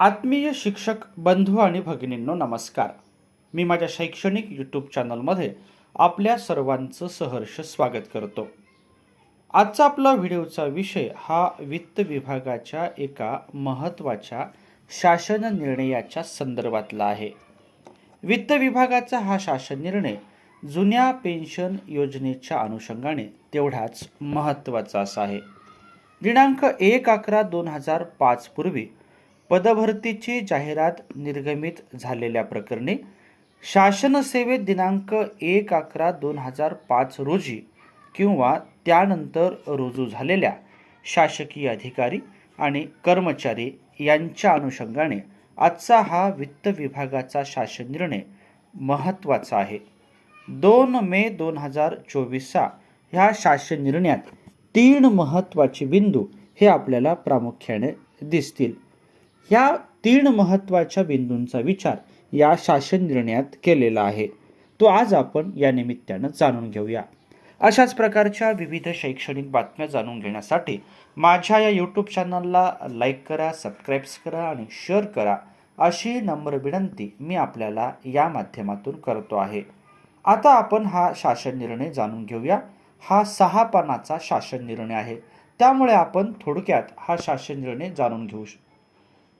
आत्मीय शिक्षक बंधू आणि भगिनींनो नमस्कार. मी माझ्या शैक्षणिक यूट्यूब चॅनलमध्ये आपल्या सर्वांचं सहर्ष स्वागत करतो. आजचा आपला व्हिडिओचा विषय हा वित्त विभागाच्या एका महत्त्वाच्या शासन निर्णयाच्या संदर्भातला आहे. वित्त विभागाचा हा शासन निर्णय जुन्या पेन्शन योजनेच्या अनुषंगाने तेवढाच महत्त्वाचा असा आहे. दिनांक एक अकरा दोन हजार पाच पूर्वी पदभरतीची जाहिरात निर्गमित झालेल्या प्रकरणी शासन सेवेत दिनांक एक अकरा दोन हजार पाच रोजी किंवा त्यानंतर रुजू झालेल्या शासकीय अधिकारी आणि कर्मचारी यांच्या अनुषंगाने आजचा हा वित्त विभागाचा शासन निर्णय महत्त्वाचा आहे. दोन मे दोन हजार चोवीसचा ह्या शासन निर्णयात तीन महत्त्वाचे बिंदू हे आपल्याला प्रामुख्याने दिसतील. ह्या तीन महत्त्वाच्या बिंदूंचा विचार या शासन निर्णयात केलेला आहे. तो आज आपण या निमित्तानं जाणून घेऊया. अशाच प्रकारच्या विविध शैक्षणिक बातम्या जाणून घेण्यासाठी माझ्या या यूट्यूब चॅनलला लाईक करा सबस्क्राईब्स करा आणि शेअर करा अशी नम्र विनंती मी आपल्याला या माध्यमातून करतो आहे. आता आपण हा शासन निर्णय जाणून घेऊया. हा सहा पानाचा शासन निर्णय आहे. त्यामुळे आपण थोडक्यात हा शासन निर्णय जाणून घेऊ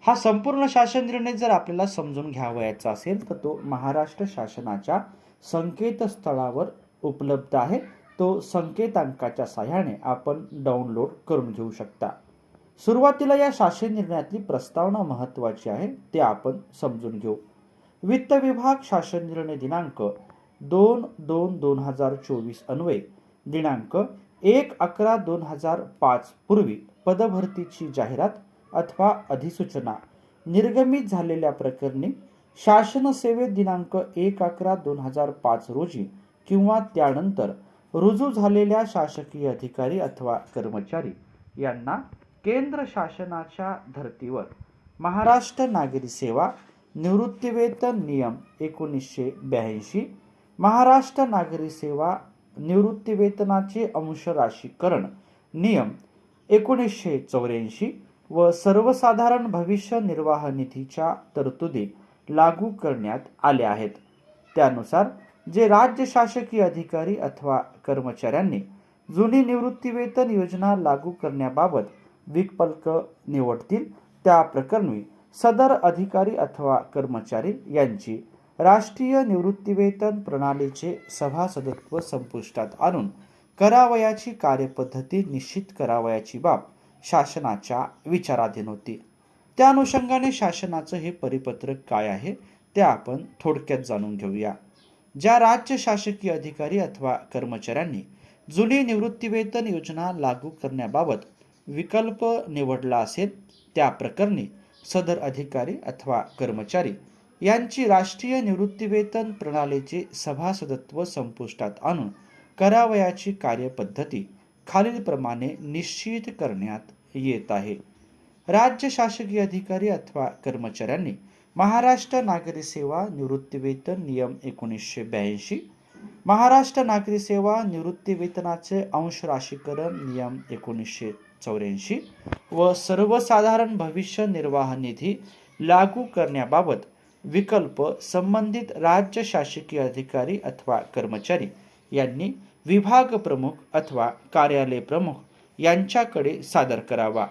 हा संपूर्ण शासन निर्णय जर आपल्याला समजून घ्यावयाचा असेल तर तो महाराष्ट्र शासनाच्या संकेतस्थळावर उपलब्ध आहे. तो संकेतांकाच्या सहाय्याने आपण डाउनलोड करून घेऊ शकता. सुरुवातीला या शासन निर्णयातली प्रस्तावना महत्त्वाची आहे ते आपण समजून घेऊ. वित्त विभाग शासन निर्णय दिनांक दोन दोन दोन हजार चोवीस अन्वये दिनांक एक अकरा दोन हजार पाच पूर्वी पदभरतीची जाहिरात अथवा अधिसूचना. निर्गमित झालेल्या प्रकरणी शासन सेवेत दिनांक एक अकरा दोन हजार पाच रोजी किंवा त्यानंतर रुजू झालेल्या शासकीय अधिकारी अथवा कर्मचारी यांना केंद्र शासनाच्या धर्तीवर महाराष्ट्र नागरी सेवा निवृत्तीवेतन नियम एकोणीसशे ब्याऐंशी महाराष्ट्र नागरी सेवा निवृत्तीवेतनाचे अंशराशीकरण नियम एकोणीसशे चौऱ्याऐंशी व सर्वसाधारण भविष्य निर्वाह निधीच्या तरतुदी लागू करण्यात आल्या आहेत. त्यानुसार जे राज्य शासकीय अधिकारी अथवा कर्मचाऱ्यांनी जुनी निवृत्तीवेतन योजना लागू करण्याबाबत विकल्प निवडतील त्या प्रकरणी सदर अधिकारी अथवा कर्मचारी यांची राष्ट्रीय निवृत्तीवेतन प्रणालीचे सभासदत्व संपुष्टात आणून करावयाची कार्यपद्धती निश्चित करावयाची बाब शासनाच्या विचाराधीन होती. त्या अनुषंगाने शासनाचं हे परिपत्रक काय आहे ते आपण थोडक्यात जाणून घेऊया. ज्या राज्य शासकीय अधिकारी अथवा कर्मचाऱ्यांनी जुनी निवृत्तीवेतन योजना लागू करण्याबाबत विकल्प निवडला असेल त्या प्रकरणी सदर अधिकारी अथवा कर्मचारी यांची राष्ट्रीय निवृत्तीवेतन प्रणालीचे सभासदत्व संपुष्टात आणून करावयाची कार्यपद्धती खालीलप्रमाणे निश्चित करण्यात येत आहे. राज्य शासकीय अधिकारी अथवा कर्मचाऱ्यांनी महाराष्ट्र नागरी सेवा निवृत्तीवेतन नियम एकोणीसशे ब्याऐंशी महाराष्ट्र नागरी सेवा निवृत्तीवेतनाचे अंश राशीकरण नियम एकोणीसशे चौऱ्याऐंशी व सर्वसाधारण भविष्य निर्वाह निधी लागू करण्याबाबत विकल्प संबंधित राज्य शासकीय अधिकारी अथवा कर्मचारी यांनी विभाग प्रमुख अथवा कार्यालय प्रमुख यांच्याकडे सादर करावा.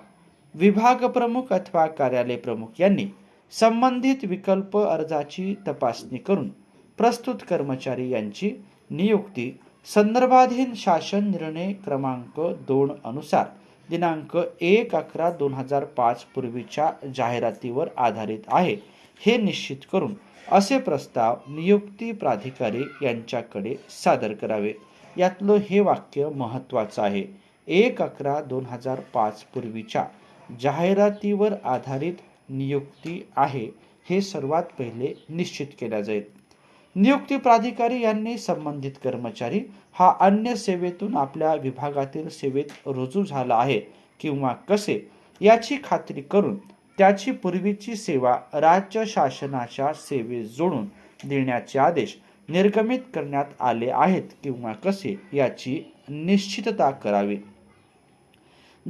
विभाग प्रमुख अथवा कार्यालय प्रमुख यांनी संबंधित विकल्प अर्जाची तपासणी करून प्रस्तुत कर्मचारी यांची नियुक्ती संदर्भाधीन शासन निर्णय क्रमांक दोन अनुसार दिनांक एक अकरा दोन हजार पाच पूर्वीच्या जाहिरातीवर आधारित आहे. हे निश्चित करून असे प्रस्ताव नियुक्ती प्राधिकारी यांच्याकडे सादर करावे. यातलं हे वाक्य महत्त्वाचं आहे. एक अकरा दोन हजार पाच पूर्वीच्या जाहिरातीवर आधारित नियुक्ती आहे हे सर्वात पहिले निश्चित केल्या जाईल. नियुक्ती प्राधिकारी यांनी संबंधित कर्मचारी हा अन्य सेवेतून आपल्या विभागातील सेवेत रुजू झाला आहे किंवा कसे याची खात्री करून त्याची पूर्वीची सेवा राज्य शासनाच्या सेवेत जोडून देण्याचे आदेश निर्गमित करण्यात आले आहेत किंवा कसे याची निश्चितता करावी?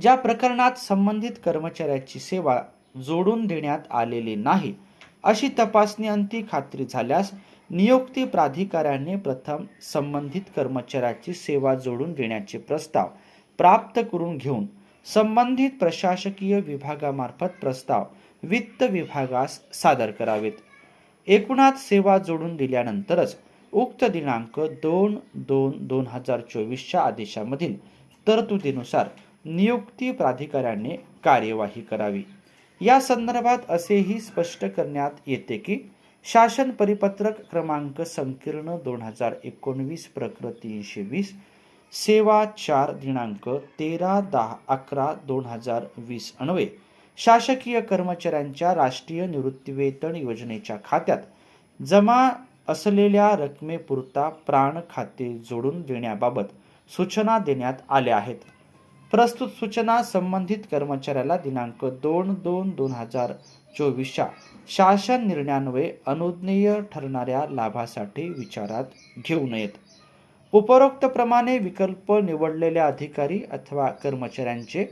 ज्या प्रकरणात संबंधित कर्मचाऱ्याची सेवा जोडून देण्यात आलेली नाही अशी तपासणी अंती खात्री झाल्यास नियुक्ती प्राधिकाऱ्याने प्रथम संबंधित कर्मचाऱ्याची सेवा जोडून देण्याचे प्रस्ताव प्राप्त करून घेऊन संबंधित प्रशासकीय विभागामार्फत प्रस्ताव वित्त विभागास सादर करावेत. एकूणात सेवा जोडून दिल्यानंतरच उक्त दिनांक दोन दोन दोन हजार चोवीसच्या आदेशामधील तरतुदीनुसार नियुक्ती प्राधिकाऱ्याने कार्यवाही करावी. या संदर्भात असेही स्पष्ट करण्यात येते की शासन परिपत्रक क्रमांक संकीर्ण दोन हजार एकोणवीस प्रकृतीशे वीस सेवा चार दिनांक तेरा दहा अकरा दोन हजार वीस अन्वये शासकीय कर्मचाऱ्यांच्या राष्ट्रीय निवृत्तीवेतन योजनेच्या खात्यात जमा असलेल्या रकमेपुरता प्राण खाते जोडून देण्याबाबत सूचना देण्यात आल्या आहेत. प्रस्तुत सूचना संबंधित कर्मचाऱ्याला दिनांक दोन दोन दोन हजार चोवीसच्या शासन निर्णयान्वये अनुज्ञेय ठरणाऱ्या लाभासाठी विचारात घेऊ नयेत. उपरोक्तप्रमाणे विकल्प निवडलेल्या अधिकारी अथवा कर्मचाऱ्यांचे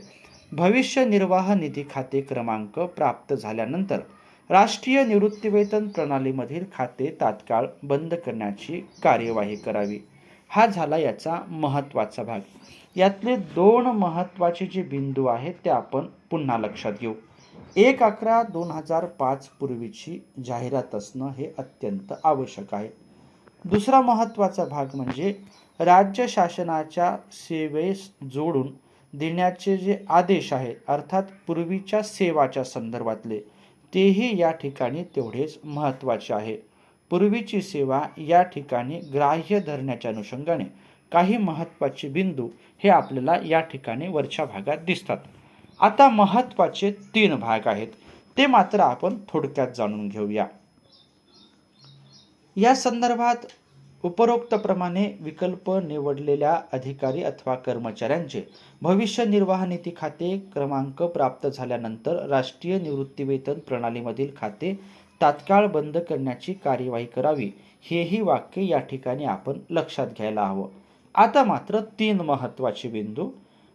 भविष्य निर्वाह निधी खाते क्रमांक प्राप्त झाल्यानंतर राष्ट्रीय निवृत्तीवेतन प्रणालीमधील खाते तात्काळ बंद करण्याची कार्यवाही करावी. हा झाला याचा महत्त्वाचा भाग. यातले दोन महत्त्वाचे जे बिंदू आहेत ते आपण पुन्हा लक्षात घेऊ. एक अकरा दोन हजार पाच पूर्वीची जाहिरात असणं हे अत्यंत आवश्यक आहे. दुसरा महत्त्वाचा भाग म्हणजे राज्य शासनाच्या सेवेस जोडून देण्याचे जे आदेश आहेत अर्थात पूर्वीच्या सेवाच्या संदर्भातले तेही या ठिकाणी तेवढेच महत्त्वाचे आहे. पूर्वीची सेवा या ठिकाणी ग्राह्य धरण्याच्या अनुषंगाने काही महत्त्वाचे बिंदू हे आपल्याला या ठिकाणी वरच्या भागात दिसतात. आता महत्त्वाचे तीन भाग आहेत. ते मात्र आपण थोडक्यात जाणून घेऊया. या संदर्भात उपरोक्तप्रमाणे विकल्प निवडलेल्या अधिकारी अथवा कर्मचाऱ्यांचे भविष्य निर्वाह निधी खाते क्रमांक प्राप्त झाल्यानंतर राष्ट्रीय निवृत्तीवेतन प्रणालीमधील खाते तात्काळ बंद करण्याची कार्यवाही करावी हेही वाक्य या ठिकाणी आपण लक्षात घ्यायला हवं. आता मात्र तीन महत्त्वाचे बिंदू.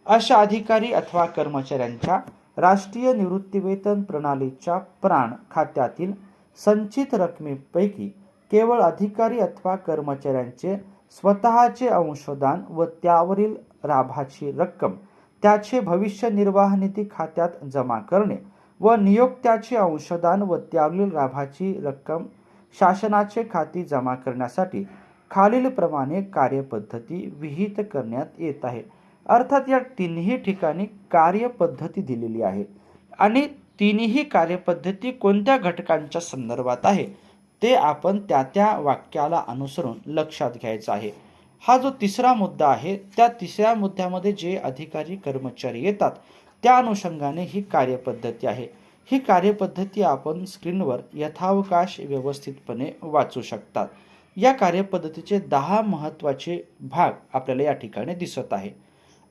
अशा अधिकारी अथवा कर्मचाऱ्यांच्या राष्ट्रीय निवृत्तीवेतन प्रणालीच्या प्राण खात्यातील संचित रकमेपैकी केवळ अधिकारी अथवा कर्मचाऱ्यांचे स्वतःचे अंशदान व त्यावरील लाभाची रक्कम त्याचे भविष्य निर्वाह निधी खात्यात जमा करणे व नियोक्त्याचे अंशदान व त्यावरील लाभाची रक्कम शासनाचे खाती जमा करण्यासाठी खालीलप्रमाणे कार्यपद्धती विहित करण्यात येत आहे. अर्थात या तिन्ही ठिकाणी कार्यपद्धती दिलेली आहे. आणि तिन्ही कार्यपद्धती कोणत्या घटकांच्या संदर्भात आहे? ते आपण त्या त्या वाक्याला अनुसरून लक्षात घ्यायचं आहे. हा जो तिसरा मुद्दा आहे त्या तिसऱ्या मुद्द्यामध्ये जे अधिकारी कर्मचारी येतात त्या अनुषंगाने ही कार्यपद्धती आहे. ही कार्यपद्धती आपण स्क्रीनवर यथावकाश व्यवस्थितपणे वाचू शकतात. या कार्यपद्धतीचे दहा महत्त्वाचे भाग आपल्याला या ठिकाणी दिसत आहे.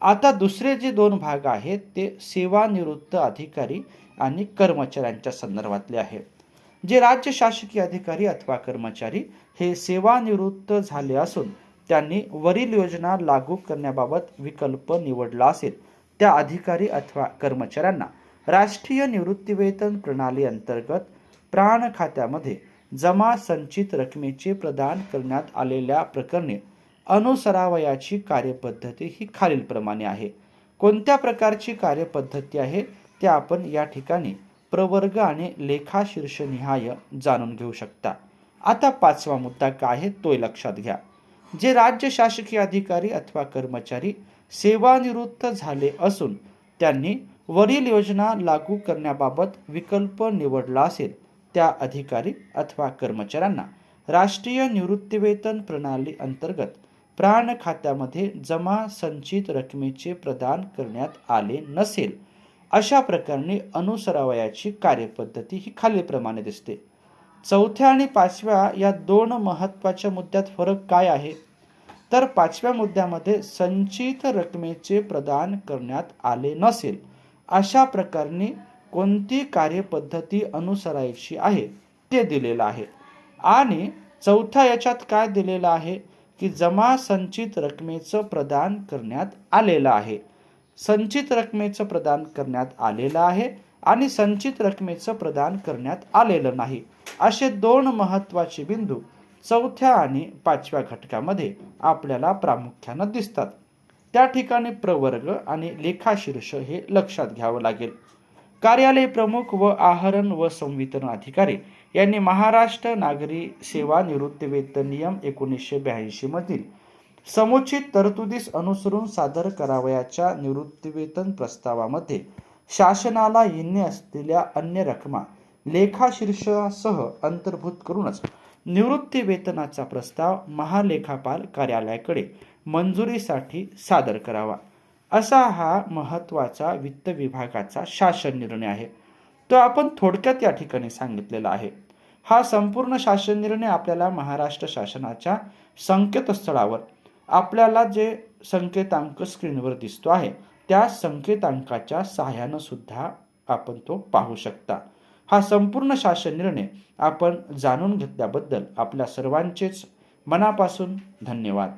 आता दुसरे जे दोन भाग आहेत ते सेवानिवृत्त अधिकारी आणि कर्मचाऱ्यांच्या संदर्भातले आहेत जे राज्य शासकीय अधिकारी अथवा कर्मचारी हे सेवानिवृत्त झाले असून त्यांनी वरील योजना लागू करण्याबाबत विकल्प निवडला असेल. त्या अधिकारी अथवा कर्मचाऱ्यांना राष्ट्रीय निवृत्तीवेतन प्रणाली अंतर्गत प्राण खात्यामध्ये जमा संचित रकमेचे प्रदान करण्यात आलेल्या प्रकरणी अनुसरावयाची कार्यपद्धती ही खालीलप्रमाणे आहे. कोणत्या प्रकारची कार्यपद्धती आहे ते आपण या ठिकाणी प्रवर्ग आणि लेखाशीर्षनिहाय जाणून घेऊ शकता. आता पाचवा मुद्दा काय आहे तो लक्षात घ्या. जे राज्य शासकीय अधिकारी अथवा कर्मचारी सेवानिवृत्त झाले असून त्यांनी वरील योजना लागू करण्याबाबत विकल्प निवडला असेल त्या अधिकारी अथवा कर्मचाऱ्यांना राष्ट्रीय निवृत्तीवेतन प्रणाली अंतर्गत प्राण खात्यामध्ये जमा संचित रकमेचे प्रदान करण्यात आले नसेल अशा प्रकारे अनुसरावयाची कार्यपद्धती ही खालीलप्रमाणे दिसते. चौथ्या आणि पाचव्या या दोन महत्त्वाच्या मुद्द्यात फरक काय आहे? तर पाचव्या मुद्द्यामध्ये संचित रकमेचे प्रदान करण्यात आले नसेल अशा प्रकरणी कोणती कार्यपद्धती अनुसरायची आहे ते दिलेलं आहे. आणि चौथ्या याच्यात काय दिलेलं आहे? की जमा संचित रकमेचं प्रदान करण्यात आलेलं आहे. संचित रकमेचं प्रदान करण्यात आलेलं आहे आणि संचित रकमेचं प्रदान करण्यात आलेलं नाही. असे दोन महत्त्वाचे बिंदू चौथ्या आणि पाचव्या घटकामध्ये आपल्याला प्रामुख्यानं दिसतात. त्या ठिकाणी प्रवर्ग आणि लेखाशीर्ष हे लक्षात घ्यावं लागेल. कार्यालय प्रमुख व आहरण व संवितरण अधिकारी यांनी महाराष्ट्र नागरी सेवा निवृत्ती वेतन नियम एकोणीसशे ब्याऐंशी मधील समुचित तरतुदीस अनुसरून सादर करावयाच्या निवृत्तीवेतन प्रस्तावामध्ये शासनाला येणे असलेल्या अन्य रकमा लेखाशीर्षासह अंतर्भूत करूनच निवृत्ती वेतनाचा प्रस्ताव महालेखापाल कार्यालयाकडे मंजुरीसाठी सादर करावा. असा हा महत्त्वाचा वित्त विभागाचा शासन निर्णय आहे. तो आपण थोडक्यात या ठिकाणी सांगितलेला आहे. हा संपूर्ण शासन निर्णय आपल्याला महाराष्ट्र शासनाच्या संकेतस्थळावर आपल्याला जे संकेतांक स्क्रीनवर दिसतो आहे त्या संकेतांकाच्या सहाय्यानं सुद्धा आपण तो पाहू शकता. हा संपूर्ण शासन निर्णय आपण जाणून घेतल्याबद्दल आपल्या सर्वांचेच मनापासून धन्यवाद.